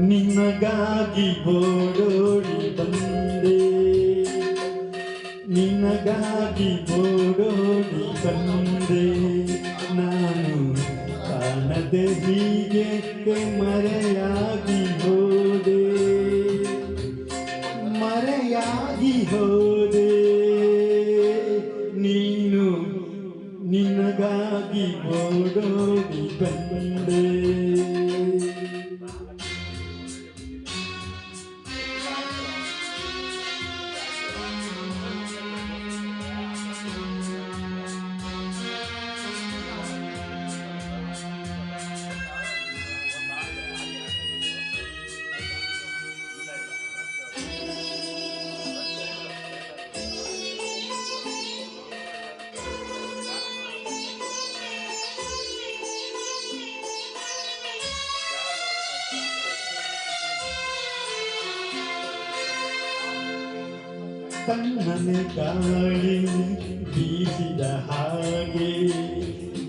ನಿನಗಾಗಿ ಓಡೋಡಿ ಬಂದೆ. ನಿನಗಾಗಿ ಓಡೋಡಿ ಕಾಣದೆ ಹೀಗೆ ಮರೆಯಾಗಿ ಹೋದೆ ತನ್ನನೆ ಗಾಳಿ ಬೀಸಿದ ಹಾಗೆ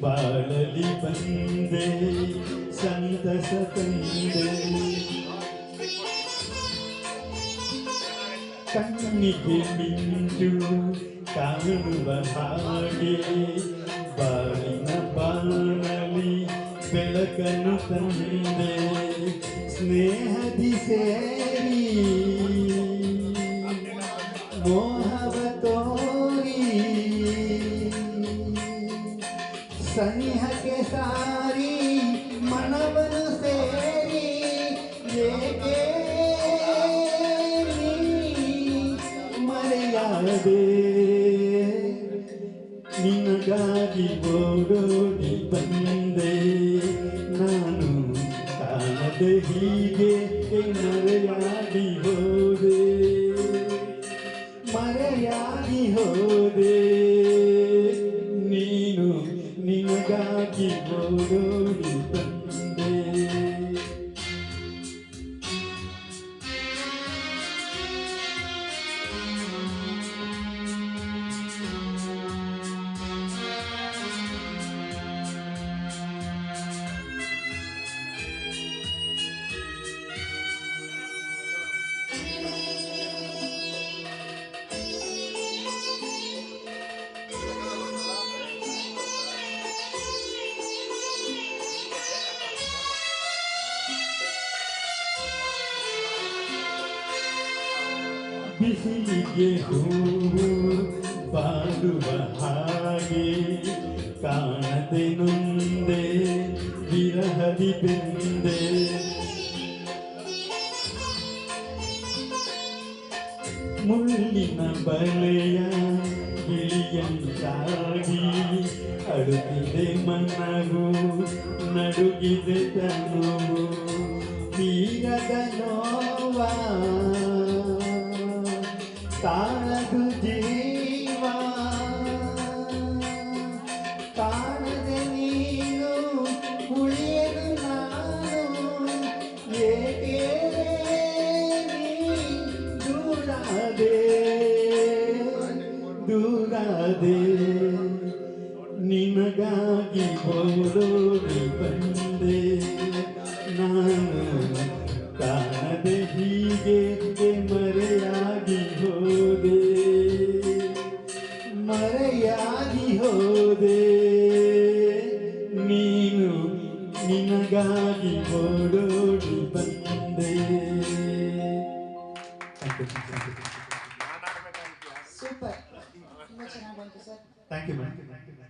ಬಾಳಲಿ ಬಂದೆ ಸಂತಸ ತಂದೆ ಕಣ್ಣಿಗೆ ಮಿಂಚು ಕಾಣುವ ಹಾಗೆ ಬಾಳಿನ ಬಾಣಲಿ ಬೆಳಕನ್ನು ತಂದೆ ಸ್ನೇಹದಿ ಸೇರಿ ಮೋಹವ ತೋರಿ ಸನಿಹಕ್ಕೆ ಸಾರಿ ಮನವನ್ನು ಸೇರಿ ಏಕೆ ನೀ ಮರೆಯಾದೆ ನಿನಗಾಗಿ ಓಡೋಡಿ ಬಂದೆ ನಾನು ಕಾಣದೆ ಹೀಗೆ ಮರೆಯಾಗಿ ಹೋದೆ Bầu 分 ಬಿಸಿಲಿಗೆ ಹೂವು ಬಾಡುವ ಹಾಗೆ ಕಾಣದೆ ನೊಂದೆ, ವಿರಹದಿ ಬೆಂದೆ. ಮುಳ್ಳಿನ ಬಲೆಯ ಗಿಳಿಯಂತಾಗಿ ಅಡುಗಿದೆ ಮನವು, ನಡುಗಿದೆ ತನುವು. ತೀರದ ನೋವ ತಾಳದು ಜೀವ. ಕಾಣದೆ ನೀನು ಉಳಿಯದು ನಾನು. ಏಕೆ ದೂರಾದೆ? ದೂರಾದೆ. ನಿನಗಾಗಿ ಓಡೋಡಿ ಬಂದೆ. ನಾನು ಮರೆಯಾಗಿ ಹೋದೆ ನೀನು ನಿನಗಾಗಿ ಓಡೋಡಿ ಬಂದೆ ಸೂಪರ್ ತುಂಬಾ ಚೆನ್ನಾಗಿ ಬಂತು ಸರ್ ಥ್ಯಾಂಕ್ ಯು ಮ್ಯಾಮ್